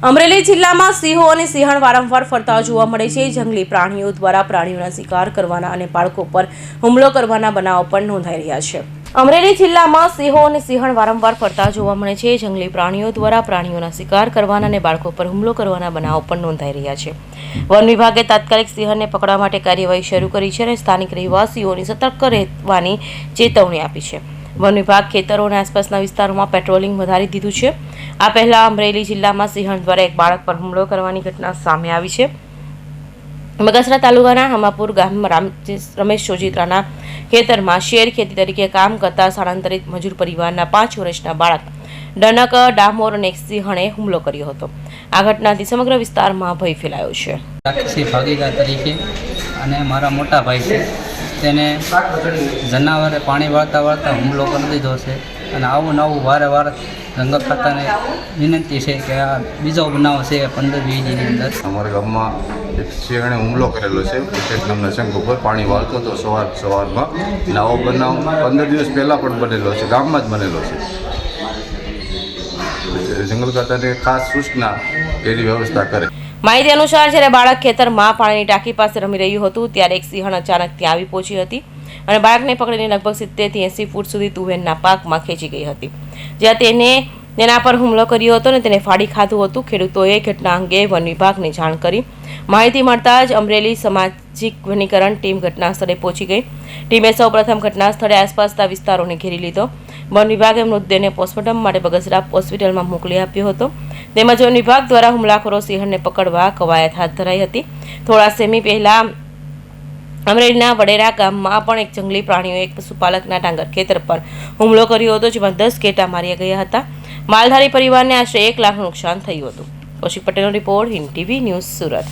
અમરેલી જિલ્લામાં સિંહો અને સિંહણ વારંવાર ફરતા જોવા મળે છે. જંગલી પ્રાણીઓ દ્વારા પ્રાણીઓના શિકાર કરવાના અને બાળકો પર હુમલો કરવાના બનાવો પણ નોંધાઈ રહ્યા છે. અમરેલી જિલ્લામાં સિંહો અને સિંહણ વારંવાર ફરતા જોવા મળે છે. જંગલી પ્રાણીઓ દ્વારા પ્રાણીઓના શિકાર કરવાના અને બાળકો પર હુમલો કરવાના બનાવો પણ નોંધાઈ રહ્યા છે. વન વિભાગે તાત્કાલિક સિંહણને પકડવા માટે કાર્યવાહી શરૂ કરી છે અને સ્થાનિક રહેવાસીઓની સતર્ક રહેવાની ચેતવણી આપી છે. વન વિભાગ ખેતરો અને આસપાસના વિસ્તારોમાં પેટ્રોલિંગ વધારી દીધું છે. આ પહેલાં અમરેલી જિલ્લામાં સિંહણ દ્વારા એક બાળક પર હુમલો કરવાની ઘટના સામે આવી છે. બગસરા તાલુકાના હમાપુર ગામમાં રામ રમેશ સોજિત્રાના ખેતરમાં શેર ખેતી તરીકે કામ કરતા સ્થળાંતરિત મજૂર પરિવારના પાંચ વર્ષના બાળક ડનક, ડામોર અને સિંહણે હુમલો કર્યો હતો. આ ઘટનાથી સમગ્ર વિસ્તારમાં ભય ફેલાયો છે. અને મારા મોટા ભાઈ છે. તેને જનાવરે, પાણી વાળતા વાળતા હુમલો કરી દીધો છે. અને આવું નવું વારે વારે રંગત ખાતાને વિનંતી છે કે આ બીજો બનાવ છે પંદર વીસની અંદર. અમારા ગામમાં એક સિંહણે હુમલો કરેલો છે. ક્રિકેટ નામના શંખ ઉપર પાણી વાળતો હતો સવાર સવારમાં. અને આવો બનાવ પંદર દિવસ પહેલાં પણ બનેલો છે. ગામમાં જ બનેલો છે. જંગલ ખાતાને ખાસ સૂચના એની વ્યવસ્થા કરે. માહિતી અનુસાર જ્યારે બાળક ખેતરમાં પાણીની ટાંકી પાસે રમી રહ્યું હતું, ત્યારે એક સિંહણ અચાનક ત્યાં આવી પહોંચી હતી અને બાળકને પકડીને લગભગ સિત્તેરથી એંસી ફૂટ સુધી તુવેરના પાકમાં ખેંચી ગઈ હતી. જ્યાં તેને તેના પર હુમલો કર્યો હતો અને તેને ફાડી ખાધું હતું. ખેડૂતોએ ઘટના અંગે વન વિભાગને જાણ કરી. માહિતી મળતા જ અમરેલી સામાજિક વનીકરણ ટીમ ઘટના સ્થળે પહોંચી ગઈ. ટીમે સૌપ્રથમ ઘટના સ્થળે આસપાસના વિસ્તારોને ઘેરી લીધો. વન વિભાગે મૃતદેહને પોસ્ટમોર્ટમ માટે બગસરા હોસ્પિટલમાં મોકલી આપ્યો હતો. તેમજ વન વિભાગ દ્વારા હુમલાખોરો સિંહણને પકડવા કવાયત હાથ ધરાઈ હતી. થોડા સેમી પહેલા અમરેલીના વડેરા ગામમાં પણ એક જંગલી પ્રાણીઓએ એક પશુપાલકના ડાંગર ખેતર પર હુમલો કર્યો હતો, જેમાં દસ ઘેટા માર્યા ગયા હતા. માલધારી પરિવારને આશરે એક લાખનું નુકસાન થયું હતું. કૌશિક પટેલનો report Hind TV news Surat.